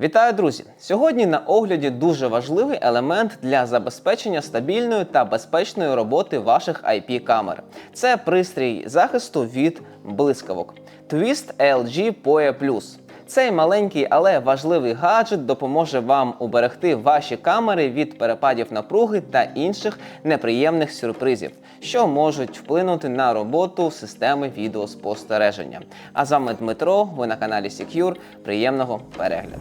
Вітаю, друзі! Сьогодні на огляді дуже важливий елемент для забезпечення стабільної та безпечної роботи ваших IP-камер. Це пристрій захисту від блискавок Twist LG PoE. Цей маленький, але важливий гаджет допоможе вам уберегти ваші камери від перепадів напруги та інших неприємних сюрпризів, що можуть вплинути на роботу системи відеоспостереження. А з вами Дмитро, ви на каналі Secure. Приємного перегляду.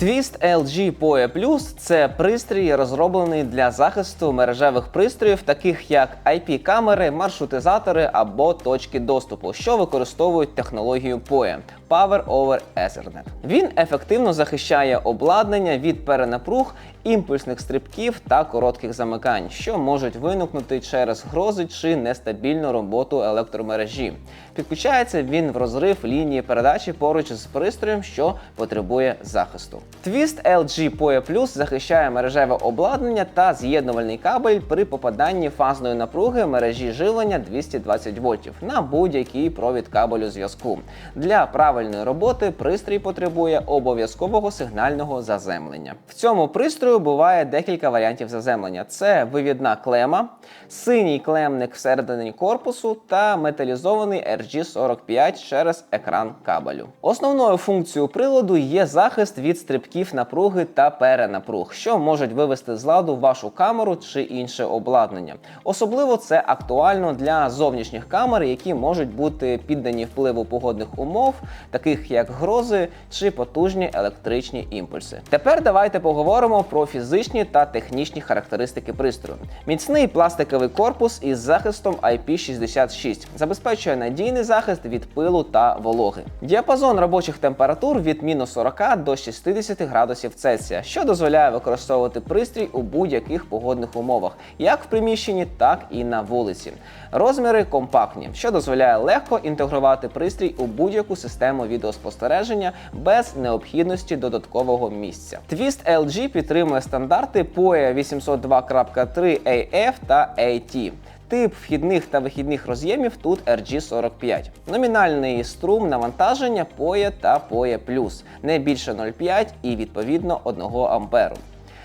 Twist LG PoE Plus – це пристрій, розроблений для захисту мережевих пристроїв, таких як IP-камери, маршрутизатори або точки доступу, що використовують технологію PoE – Power over Ethernet. Він ефективно захищає обладнання від перенапруг, імпульсних стрибків та коротких замикань, що можуть виникнути через грози чи нестабільну роботу електромережі. Підключається він в розрив лінії передачі поруч з пристроєм, що потребує захисту. Twist LG PoE Plus захищає мережеве обладнання та з'єднувальний кабель при попаданні фазної напруги мережі живлення 220 вольтів на будь-який провід кабелю зв'язку. Для правильної роботи пристрій потребує обов'язкового сигнального заземлення. В цьому пристрою буває декілька варіантів заземлення: це вивідна клема, синій клемник всередині корпусу та металізований RG45 через екран кабелю. Основною функцією приладу є захист від стрибків напруги та перенапруг, що можуть вивести з ладу вашу камеру чи інше обладнання. Особливо це актуально для зовнішніх камер, які можуть бути піддані впливу погодних умов, таких як грози чи потужні електричні імпульси. Тепер давайте поговоримо про фізичні та технічні характеристики пристрою. Міцний пластиковий корпус із захистом IP66 забезпечує надійний захист від пилу та вологи. Діапазон робочих температур від мінус 40 до 60 градусів Цельсія, що дозволяє використовувати пристрій у будь-яких погодних умовах, як в приміщенні, так і на вулиці. Розміри компактні, що дозволяє легко інтегрувати пристрій у будь-яку систему відеоспостереження без необхідності додаткового місця. Twist LG підтримує стандарти PoE 802.3 AF та AT. Тип вхідних та вихідних роз'ємів тут RG45. Номінальний струм навантаження PoE та PoE+, не більше 0,5 і відповідно 1 амперу.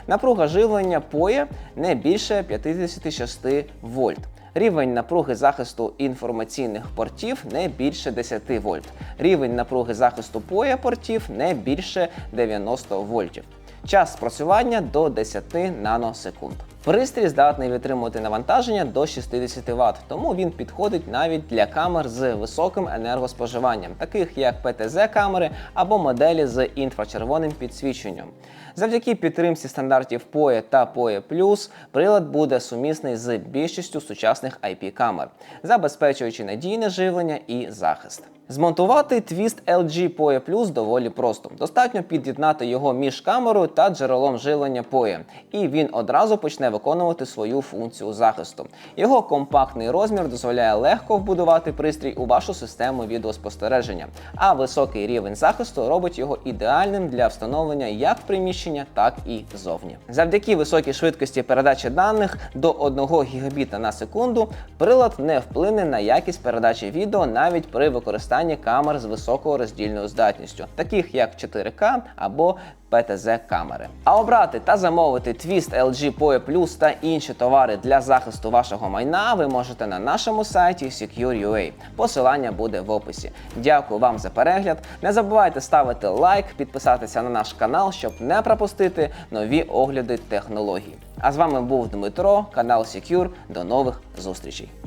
Напруга живлення PoE не більше 56 вольт. Рівень напруги захисту інформаційних портів не більше 10 вольт. Рівень напруги захисту PoE портів не більше 90 вольтів. Час спрацювання до 10 наносекунд. Пристрій здатний витримувати навантаження до 60 Вт, тому він підходить навіть для камер з високим енергоспоживанням, таких як ПТЗ-камери або моделі з інфрачервоним підсвіченням. Завдяки підтримці стандартів PoE та PoE+, прилад буде сумісний з більшістю сучасних IP-камер, забезпечуючи надійне живлення і захист. Змонтувати Twist LG PoE Plus доволі просто. Достатньо під'єднати його між камерою та джерелом живлення PoE, і він одразу почне виконувати свою функцію захисту. Його компактний розмір дозволяє легко вбудувати пристрій у вашу систему відеоспостереження, а високий рівень захисту робить його ідеальним для встановлення як приміщення, так і зовні. Завдяки високій швидкості передачі даних до 1 гігабіта на секунду прилад не вплине на якість передачі відео навіть при використанні камер з високою роздільною здатністю, таких як 4К або ПТЗ-камери. А обрати та замовити Twist LG PoE Plus та інші товари для захисту вашого майна ви можете на нашому сайті Secure.ua. Посилання буде в описі. Дякую вам за перегляд. Не забувайте ставити лайк, підписатися на наш канал, щоб не пропустити нові огляди технологій. А з вами був Дмитро, канал Secure. До нових зустрічей.